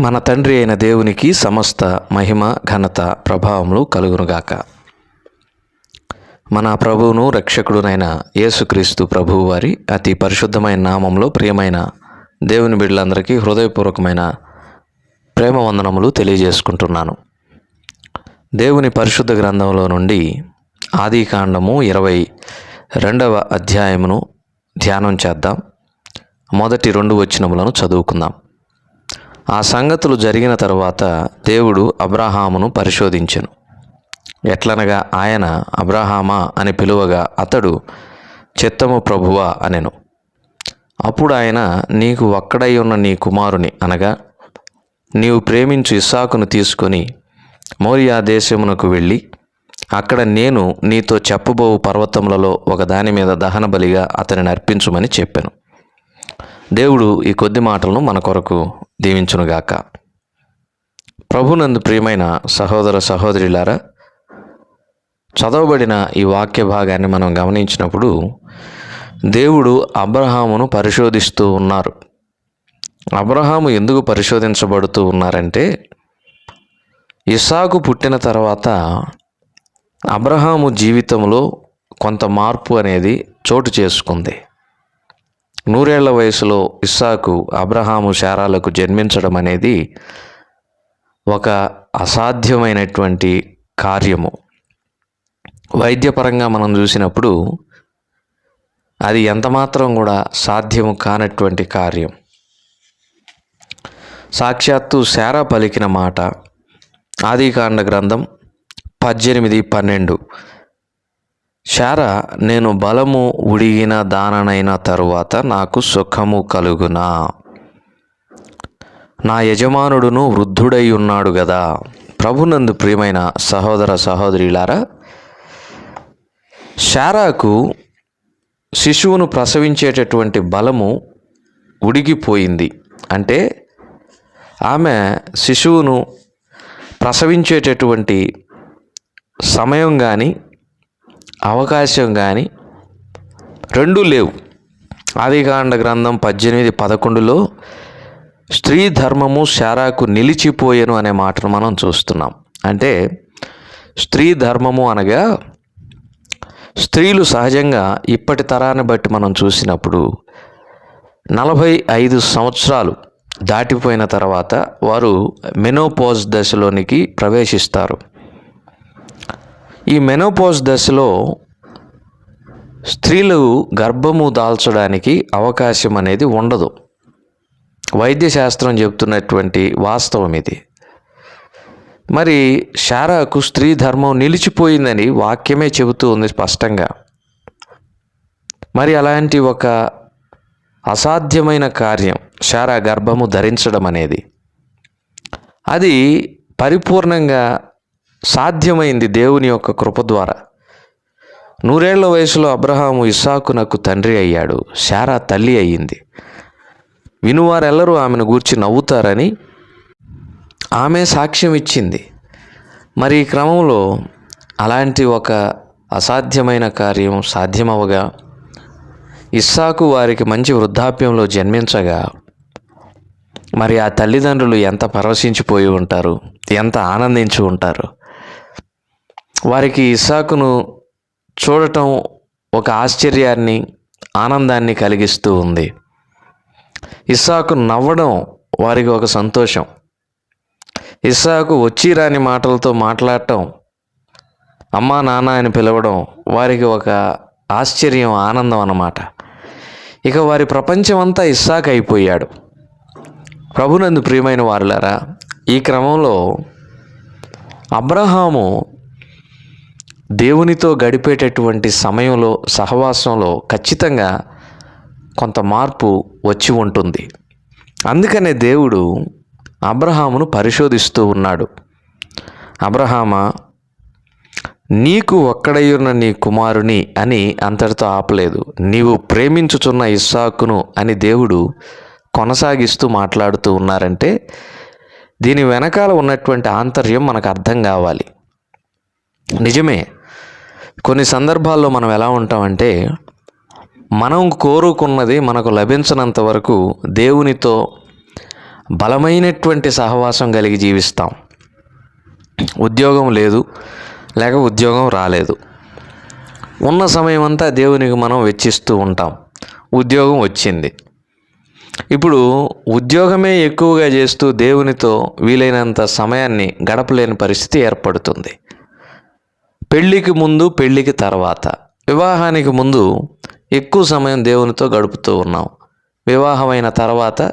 మన తండ్రి అయిన దేవునికి సమస్త మహిమ ఘనత ప్రభావములు కలుగునుగాక. మన ప్రభువును రక్షకుడునైన యేసుక్రీస్తు ప్రభువు వారి అతి పరిశుద్ధమైన నామంలో ప్రియమైన దేవుని బిడ్డలందరికీ హృదయపూర్వకమైన ప్రేమ వందనములు తెలియజేసుకుంటున్నాను. దేవుని పరిశుద్ధ గ్రంథంలో నుండి ఆదికాండము ఇరవై రెండవ అధ్యాయమును ధ్యానం చేద్దాం. మొదటి రెండు వచనములను చదువుకుందాం. ఆ సంగతులు జరిగిన తరువాత దేవుడు అబ్రహామును పరిశోధించెను. ఎట్లనగా ఆయన అబ్రహామా అని పిలువగా అతడు చిత్తము ప్రభువా అనెను. అప్పుడు ఆయన నీకు ఒక్కడై ఉన్న నీ కుమారుని అనగా నీవు ప్రేమించు ఇస్సాకును తీసుకొని మోరియా దేశమునకు వెళ్ళి అక్కడ నేను నీతో చెప్పబోవు పర్వతములలో ఒక దాని మీద దహన బలిగా అతనిని అర్పించుమని చెప్పాను. దేవుడు ఈ కొద్ది మాటలను మన కొరకు దీవించునుగాక. ప్రభునందు ప్రియమైన సహోదర సహోదరులారా చదవబడిన ఈ వాక్య భాగాన్ని మనం గమనించినప్పుడు దేవుడు అబ్రహామును పరిశోధిస్తూ ఉన్నారు. అబ్రహాము ఎందుకు పరిశోధించబడుతూ ఉన్నారంటే ఇసాకు పుట్టిన తర్వాత అబ్రహాము జీవితంలో కొంత మార్పు అనేది చోటు చేసుకుంది. నూరేళ్ళ వయసులో ఇస్సాకు అబ్రహాము శారాలకు జన్మించడం అనేది ఒక అసాధ్యమైనటువంటి కార్యము. వైద్యపరంగా మనం చూసినప్పుడు అది ఎంతమాత్రం కూడా సాధ్యము కానటువంటి కార్యం. సాక్షాత్తు శారా పలికిన మాట ఆదికాండ గ్రంథం పద్దెనిమిది పన్నెండు. శారా నేను బలము ఉడిగిన దాననైన తరువాత నాకు సుఖము కలుగునా. నా యజమానుడును వృద్ధుడై ఉన్నాడు కదా ప్రభునందు ప్రియమైన సహోదర సహోదరిలారా శారాకు శిశువును ప్రసవించేటటువంటి బలము ఉడిగిపోయింది. అంటే ఆమె శిశువును ప్రసవించేటటువంటి సమయం కానీ అవకాశం కానీ రెండూ లేవు. ఆదికాండ గ్రంథం పద్దెనిమిది పదకొండులో స్త్రీ ధర్మము శారాకు నిలిచిపోయెను అనే మాటను మనం చూస్తున్నాం. అంటే స్త్రీ ధర్మము అనగా స్త్రీలు సహజంగా ఇప్పటి తరాన్ని బట్టి మనం చూసినప్పుడు నలభై ఐదు సంవత్సరాలు దాటిపోయిన తర్వాత వారు మెనోపోజ్ దశలోనికి ప్రవేశిస్తారు. ఈ మెనోపోజ్ దశలో స్త్రీలు గర్భము దాల్చడానికి అవకాశం అనేది ఉండదు. వైద్యశాస్త్రం చెబుతున్నటువంటి వాస్తవం ఇది. మరి శారాకు స్త్రీ ధర్మం నిలిచిపోయిందని వాక్యమే చెబుతూ ఉంది స్పష్టంగా. మరి అలాంటి ఒక అసాధ్యమైన కార్యం శారా గర్భము ధరించడం అనేది. అది పరిపూర్ణంగా సాధ్యమైంది దేవుని యొక్క కృప ద్వారా. నూరేళ్ళ వయసులో అబ్రహాము ఇస్సాకునకు తండ్రి అయ్యాడు. శారా తల్లి అయ్యింది. వినువారెల్లరూ ఆమెను గూర్చి నవ్వుతారని ఆమె సాక్ష్యం ఇచ్చింది మరి ఈ క్రమంలో అలాంటి ఒక అసాధ్యమైన కార్యం సాధ్యమవగా? ఇస్సాకు వారికి మంచి వృద్ధాప్యంలో జన్మించగా మరి ఆ తల్లిదండ్రులు ఎంత పరవశించిపోయి ఉంటారు? ఎంత ఆనందించి ఉంటారు? వారికి ఇసాకును చూడటం ఒక ఆశ్చర్యాన్ని ఆనందాన్ని కలిగిస్తూ ఉంది. ఇస్సాకు నవ్వడం వారికి ఒక సంతోషం. ఇస్సాకు వచ్చి రాని మాటలతో మాట్లాడటం అమ్మా నాన్న అని పిలవడం వారికి ఒక ఆశ్చర్యం ఆనందం అన్నమాట. ఇక వారి ప్రపంచం అంతా ఇస్సాక్ అయిపోయాడు. ప్రభునందు ప్రియమైన వారులారా ఈ క్రమంలో అబ్రహాము దేవునితో గడిపేటటువంటి సమయంలో సహవాసంలో ఖచ్చితంగా కొంత మార్పు వచ్చి ఉంటుంది. అందుకనే దేవుడు అబ్రహామును పరిశోధిస్తూ ఉన్నాడు. అబ్రహామా నీకు ఒక్కడయ్యున్న నీ కుమారుని అని అంతటితో ఆపలేదు. నీవు ప్రేమించుచున్న ఇస్సాకును అని దేవుడు కొనసాగిస్తూ మాట్లాడుతూ ఉన్నారంటే దీని వెనకాల ఉన్నటువంటి ఆంతర్యం మనకు అర్థం కావాలి. నిజమే కొన్ని సందర్భాల్లో మనం ఎలా ఉంటామంటే మనం కోరుకున్నది మనకు లభించినంత వరకు దేవునితో బలమైనటువంటి సహవాసం కలిగి జీవిస్తాం. ఉద్యోగం లేదు లేక ఉద్యోగం రాలేదు. ఉన్న సమయం అంతా దేవునికి మనం వెచ్చిస్తూ ఉంటాం. ఉద్యోగం వచ్చింది. ఇప్పుడు ఉద్యోగమే ఎక్కువగా చేస్తూ దేవునితో వీలైనంత సమయాన్ని గడపలేని పరిస్థితి ఏర్పడుతుంది. పెళ్ళికి ముందు పెళ్ళికి తర్వాత. వివాహానికి ముందు ఎక్కువ సమయం దేవునితో గడుపుతూ ఉన్నాం. వివాహమైన తర్వాత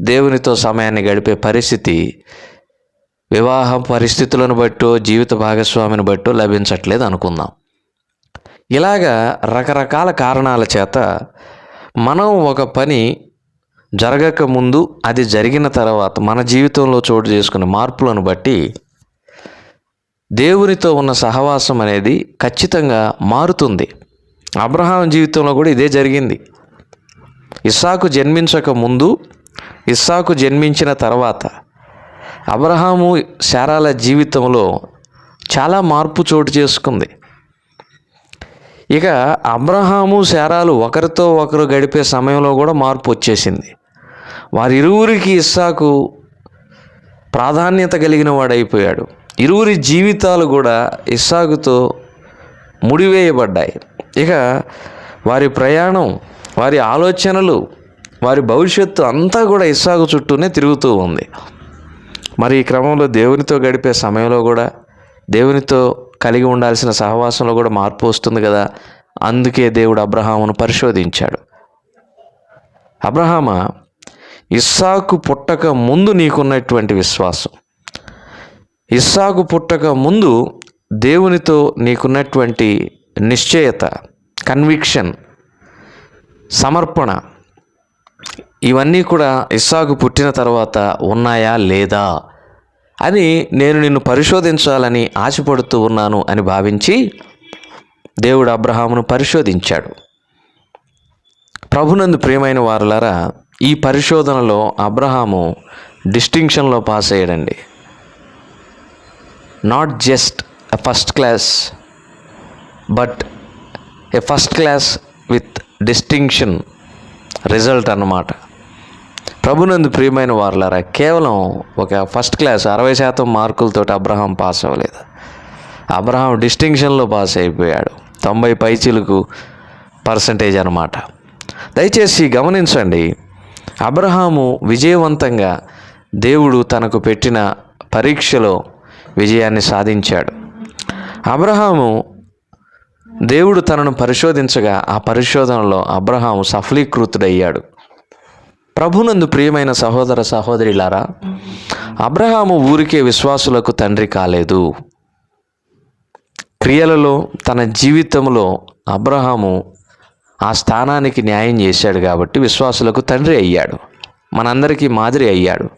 దేవునితో సమయాన్ని గడిపే పరిస్థితి వివాహం పరిస్థితులను బట్టో జీవిత భాగస్వామిని బట్టో లభించట్లేదు అనుకుందాం. ఇలాగా రకరకాల కారణాల చేత మనం ఒక పని జరగక ముందు అది జరిగిన తర్వాత మన జీవితంలో చోటు చేసుకునే మార్పులను బట్టి దేవునితో ఉన్న సహవాసం అనేది ఖచ్చితంగా మారుతుంది. అబ్రహాం జీవితంలో కూడా ఇదే జరిగింది. ఇస్సాకు జన్మించక ముందు ఇస్సాకు జన్మించిన తర్వాత అబ్రహాము శారాల జీవితంలో చాలా మార్పు చోటు చేసుకుంది. ఇక అబ్రహాము శారాలు ఒకరితో ఒకరు గడిపే సమయంలో కూడా మార్పు వచ్చేసింది. వారిరువురికి ఇస్సాకు ప్రాధాన్యత కలిగిన వాడైపోయాడు. ఇరువురి జీవితాలు కూడా ఇస్సాకుతో ముడివేయబడ్డాయి. ఇక వారి ప్రయాణం వారి ఆలోచనలు వారి భవిష్యత్తు అంతా కూడా ఇస్సాకు చుట్టూనే తిరుగుతూ ఉంది. మరి ఈ క్రమంలో దేవునితో గడిపే సమయంలో కూడా దేవునితో కలిగి ఉండాల్సిన సహవాసంలో కూడా మార్పు వస్తుంది కదా? అందుకే దేవుడు అబ్రహామును పరిశోధించాడు. అబ్రహామ ఇస్సాకు పుట్టక ముందు నీకున్నటువంటి విశ్వాసం. ఇస్సాకు పుట్టక ముందు దేవునితో నీకున్నటువంటి నిశ్చయత కన్విక్షన్ సమర్పణ ఇవన్నీ కూడా ఇస్సాకు పుట్టిన తర్వాత ఉన్నాయా లేదా అని నేను నిన్ను పరిశోధించాలని ఆశపడుతూ ఉన్నాను అని భావించి దేవుడు అబ్రహామును పరిశోధించాడు. ప్రభునందు ప్రియమైన వారులారా ఈ పరిశోధనలో అబ్రహాము డిస్టింక్షన్లో pass అయ్యాడండి. Not just a first class but a first class with distinction result అన్నమాట. ప్రభునందు ప్రియమైన వారులారా కేవలం ఒక ఫస్ట్ క్లాస్ అరవై శాతం మార్కులతో అబ్రహాం పాస్ అవ్వలేదు. అబ్రహాం డిస్టింక్షన్లో పాస్ అయిపోయాడు. తొంభై పైచీలకు పర్సంటేజ్ అనమాట దయచేసి గమనించండి అబ్రహాము విజయవంతంగా దేవుడు తనకు పెట్టిన పరీక్షలో విజయాన్ని సాధించాడు. అబ్రహాము దేవుడు తనను పరిశోధించగా ఆ పరిశోధనలో అబ్రహాము సఫలీకృతుడయ్యాడు. ప్రభునందు ప్రియమైన సహోదర సహోదరిలారా అబ్రహాము ఊరికే విశ్వాసులకు తండ్రి కాలేదు. క్రియలలో తన జీవితంలో అబ్రహాము ఆ స్థానానికి న్యాయం చేశాడు కాబట్టి విశ్వాసులకు తండ్రి అయ్యాడు. మనందరికీ మాదిరి అయ్యాడు.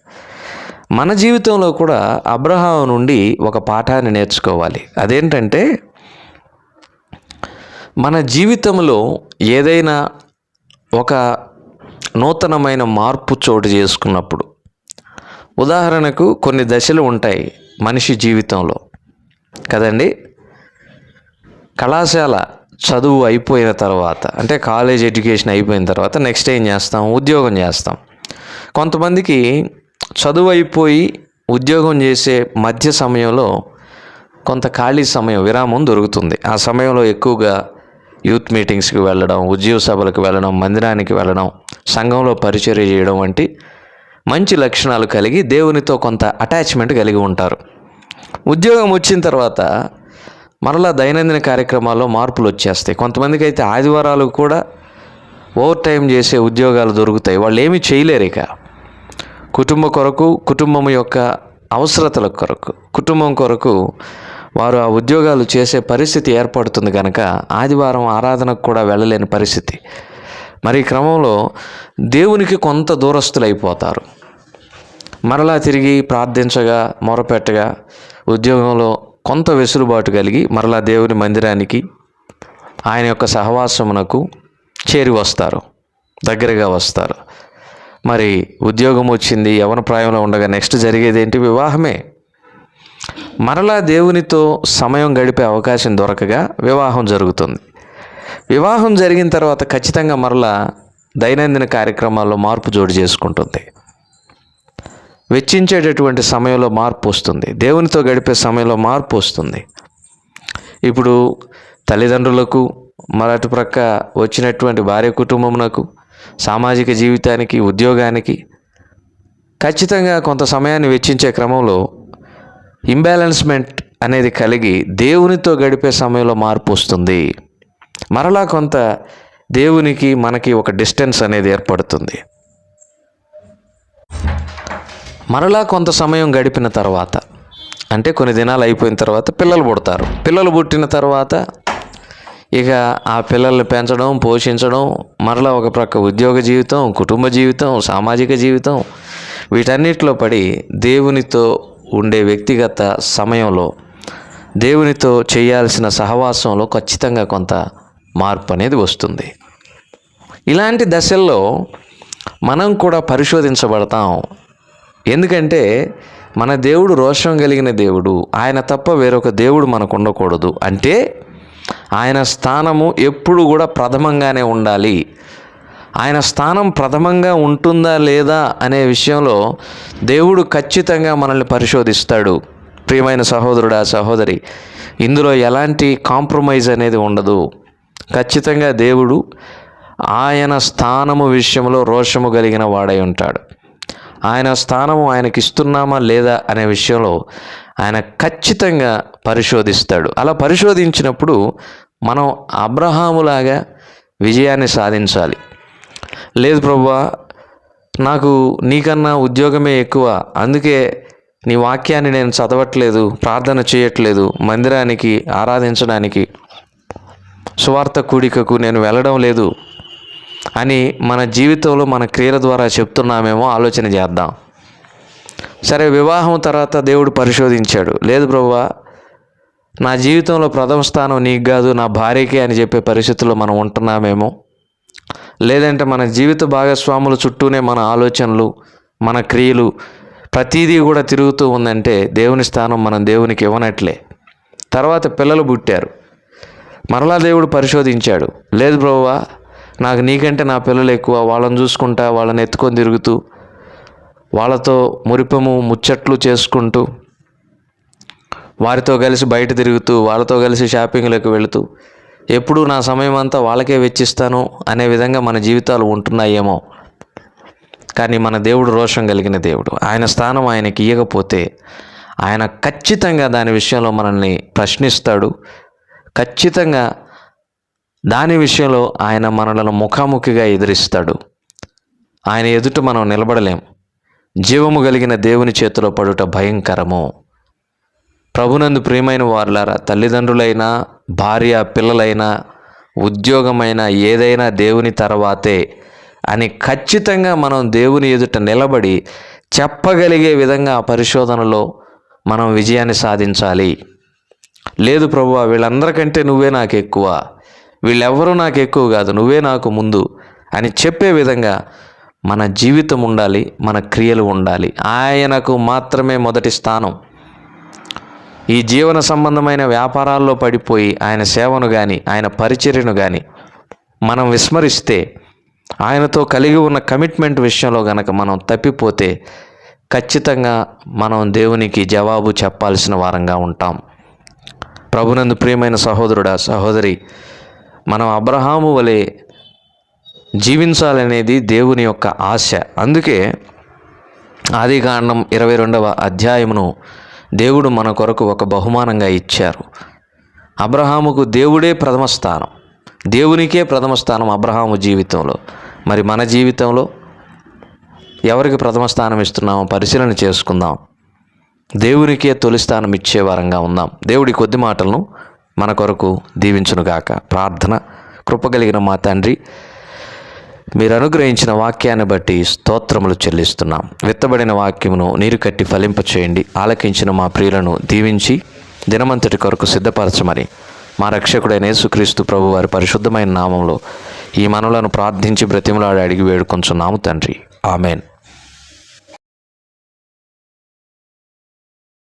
మన జీవితంలో కూడా అబ్రహాం నుండి ఒక పాఠాన్ని నేర్చుకోవాలి. అదేంటంటే మన జీవితంలో ఏదైనా ఒక నూతనమైన మార్పు చోటు చేసుకున్నప్పుడు ఉదాహరణకు కొన్ని దశలు ఉంటాయి మనిషి జీవితంలో. కదండి? కళాశాల చదువు అయిపోయిన తర్వాత అంటే కాలేజ్ ఎడ్యుకేషన్ అయిపోయిన తర్వాత నెక్స్ట్ ఏం చేస్తాం? ఉద్యోగం చేస్తాం. కొంతమందికి చదువు అయిపోయి ఉద్యోగం చేసే మధ్య సమయంలో కొంత ఖాళీ సమయం విరామం దొరుకుతుంది. ఆ సమయంలో ఎక్కువగా యూత్ మీటింగ్స్కి వెళ్ళడం ఉద్యోగ సభలకు వెళ్ళడం మందిరానికి వెళ్ళడం సంఘంలో పరిచర్య చేయడం వంటి మంచి లక్షణాలు కలిగి దేవునితో కొంత అటాచ్మెంట్ కలిగి ఉంటారు. ఉద్యోగం వచ్చిన తర్వాత మరలా దైనందిన కార్యక్రమాల్లో మార్పులు వచ్చేస్తాయి. కొంతమందికి అయితే ఆదివారాలు కూడా ఓవర్ టైం చేసే ఉద్యోగాలు దొరుకుతాయి. వాళ్ళు ఏమీ చేయలేరు ఇక. కుటుంబ కొరకు కుటుంబం యొక్క అవసరతల కొరకు కుటుంబం కొరకు వారు ఆ ఉద్యోగాలు చేసే పరిస్థితి ఏర్పడుతుంది కనుక ఆదివారం ఆరాధనకు కూడా వెళ్ళలేని పరిస్థితి. మరి క్రమంలో దేవునికి కొంత దూరస్తులైపోతారు మరలా తిరిగి ప్రార్థించగా మొరపెట్టగా ఉద్యోగంలో కొంత వెసులుబాటు కలిగి మరలా దేవుని మందిరానికి ఆయన యొక్క సహవాసమునకు చేరి వస్తారు దగ్గరగా వస్తారు. మరి ఉద్యోగం వచ్చింది యవన ప్రాయంలో ఉండగా నెక్స్ట్ జరిగేది ఏంటి? వివాహమే. మరలా దేవునితో సమయం గడిపే అవకాశం దొరకగా వివాహం జరుగుతుంది. వివాహం జరిగిన తర్వాత ఖచ్చితంగా మరలా దైనందిన కార్యక్రమాల్లో మార్పు జోడు చేసుకుంటుంది. వెచ్చించేటటువంటి సమయంలో మార్పు వస్తుంది. దేవునితో గడిపే సమయంలో మార్పు వస్తుంది. ఇప్పుడు తల్లిదండ్రులకు మరటి ప్రక్క వచ్చినటువంటి భార్య కుటుంబమునకు సామాజిక జీవితానికి ఉద్యోగానికి ఖచ్చితంగా కొంత సమయాన్ని వెచ్చించే క్రమంలో ఇంబ్యాలెన్స్మెంట్ అనేది కలిగి దేవునితో గడిపే సమయంలో మార్పు వస్తుంది. మరలా కొంత దేవునికి మనకి ఒక డిస్టెన్స్ అనేది ఏర్పడుతుంది. మరలా కొంత సమయం గడిపిన తర్వాత అంటే కొన్ని దినాలు అయిపోయిన తర్వాత పిల్లలు పుడతారు. పిల్లలు పుట్టిన తర్వాత ఇక ఆ పిల్లల్ని పెంచడం పోషించడం మరలా ఒక ప్రక్క ఉద్యోగ జీవితం కుటుంబ జీవితం సామాజిక జీవితం వీటన్నిటిలో పడి దేవునితో ఉండే వ్యక్తిగత సమయంలో దేవునితో చేయాల్సిన సహవాసంలో ఖచ్చితంగా కొంత మార్పు అనేది వస్తుంది. ఇలాంటి దశల్లో మనం కూడా పరిశోధించబడతాం. ఎందుకంటే మన దేవుడు రోషం కలిగిన దేవుడు ఆయన తప్ప వేరొక దేవుడు మనకు ఉండకూడదు. అంటే ఆయన స్థానము ఎప్పుడు కూడా ప్రథమంగానే ఉండాలి. ఆయన స్థానం ప్రథమంగా ఉంటుందా లేదా అనే విషయంలో దేవుడు ఖచ్చితంగా మనల్ని పరిశోధిస్తాడు. ప్రియమైన సహోదరుడా సహోదరి ఇందులో ఎలాంటి కాంప్రమైజ్ అనేది ఉండదు. ఖచ్చితంగా దేవుడు ఆయన స్థానము విషయంలో రోషము కలిగిన వాడై ఉంటాడు. ఆయన స్థానము ఆయనకి ఇస్తున్నామా లేదా అనే విషయంలో ఆయన ఖచ్చితంగా పరిశోధిస్తాడు. అలా పరిశోధించినప్పుడు మనం అబ్రహాములాగా విజయాన్ని సాధించాలి. లేదు ప్రభువా నాకు నీకన్నా ఉద్యోగమే ఎక్కువ అందుకే నీ వాక్యాన్ని నేను చదవట్లేదు ప్రార్థన చేయట్లేదు మందిరానికి ఆరాధించడానికి సువార్త కూడికకు నేను వెళ్ళడం లేదు. అని మన జీవితంలో మన క్రియల ద్వారా చెప్తున్నామేమో ఆలోచన చేద్దాం. సరే వివాహం తర్వాత దేవుడు పరిశోధించాడు. లేదు బ్రవ్వ నా జీవితంలో ప్రథమ స్థానం నీకు కాదు నా భార్యకే అని చెప్పే పరిస్థితుల్లో మనం ఉంటున్నామేమో. లేదంటే మన జీవిత భాగస్వాముల చుట్టూనే మన ఆలోచనలు మన క్రియలు ప్రతిదీ కూడా తిరుగుతూ ఉందంటే దేవుని స్థానం మనం దేవునికి ఇవ్వనట్లే. తర్వాత పిల్లలు పుట్టారు. మరలా దేవుడు పరిశోధించాడు. లేదు బ్రవ్వా నాకు నీకంటే నా పిల్లలు ఎక్కువ వాళ్ళని చూసుకుంటా వాళ్ళని ఎత్తుకొని తిరుగుతూ వాళ్ళతో మురిపము ముచ్చట్లు చేసుకుంటూ వారితో కలిసి బయట తిరుగుతూ వాళ్ళతో కలిసి షాపింగ్లకు వెళుతూ ఎప్పుడూ నా సమయం అంతా వాళ్ళకే వెచ్చిస్తాను అనే విధంగా మన జీవితాలు ఉంటున్నాయేమో. కానీ మన దేవుడు రోషం కలిగిన దేవుడు. ఆయన స్థానం ఆయనకి ఇవ్వకపోతే ఆయన ఖచ్చితంగా దాని విషయంలో మనల్ని ప్రశ్నిస్తాడు. ఖచ్చితంగా దాని విషయంలో ఆయన మనలను ముఖాముఖిగా ఎదిరిస్తాడు. ఆయన ఎదుట మనం నిలబడలేం. జీవము కలిగిన దేవుని చేతిలో పడుట భయంకరము. ప్రభునందు ప్రియమైన వారులారా తల్లిదండ్రులైనా భార్య పిల్లలైనా ఉద్యోగమైనా ఏదైనా దేవుని తర్వాతే అని ఖచ్చితంగా మనం దేవుని ఎదుట నిలబడి చెప్పగలిగే విధంగా ఆ పరిశోధనలో మనం విజయాన్ని సాధించాలి. లేదు ప్రభు వీళ్ళందరికంటే నువ్వే నాకు ఎక్కువ వీళ్ళెవ్వరూ నాకు ఎక్కువ కాదు నువ్వే నాకు ముందు అని చెప్పే విధంగా మన జీవితం ఉండాలి మన క్రియలు ఉండాలి. ఆయనకు మాత్రమే మొదటి స్థానం. ఈ జీవన సంబంధమైన వ్యాపారాల్లో పడిపోయి ఆయన సేవను కానీ ఆయన పరిచర్యను కానీ మనం విస్మరిస్తే ఆయనతో కలిగి ఉన్న కమిట్మెంట్ విషయంలో గనక మనం తప్పిపోతే ఖచ్చితంగా మనం దేవునికి జవాబు చెప్పాల్సిన వారంగా ఉంటాం. ప్రభునందు ప్రియమైన సహోదరుడా సహోదరి మనం అబ్రహాము వలె జీవించాలనేది దేవుని యొక్క ఆశ. అందుకే ఆది కాండం ఇరవై రెండవ అధ్యాయమును దేవుడు మన కొరకు ఒక బహుమానంగా ఇచ్చారు. అబ్రహాముకు దేవుడే ప్రథమ స్థానం. దేవునికే ప్రథమ స్థానం అబ్రహాము జీవితంలో. మరి మన జీవితంలో ఎవరికి ప్రథమ స్థానం ఇస్తున్నామో పరిశీలన చేసుకుందాం. దేవునికే తొలి స్థానం ఇచ్చే వారంగా ఉందాం. దేవుడి కొద్ది మాటలను మన కొరకు దీవించునుగాక ప్రార్థన కృపగలిగిన మా తండ్రి మీరు అనుగ్రహించిన వాక్యాన్ని బట్టి స్తోత్రములు చెల్లిస్తున్నాం. విత్తబడిన వాక్యమును నీరు కట్టి ఫలింపచేయండి. ఆలకించిన మా ప్రియులను దీవించి దినమంతటి కొరకు సిద్ధపరచమని మా రక్షకుడైన యేసుక్రీస్తు ప్రభు వారి పరిశుద్ధమైన నామంలో ఈ మనలను ప్రార్థించి బ్రతిమలాడి అడిగి వేడుకొంచున్నాము తండ్రి. ఆమెన్.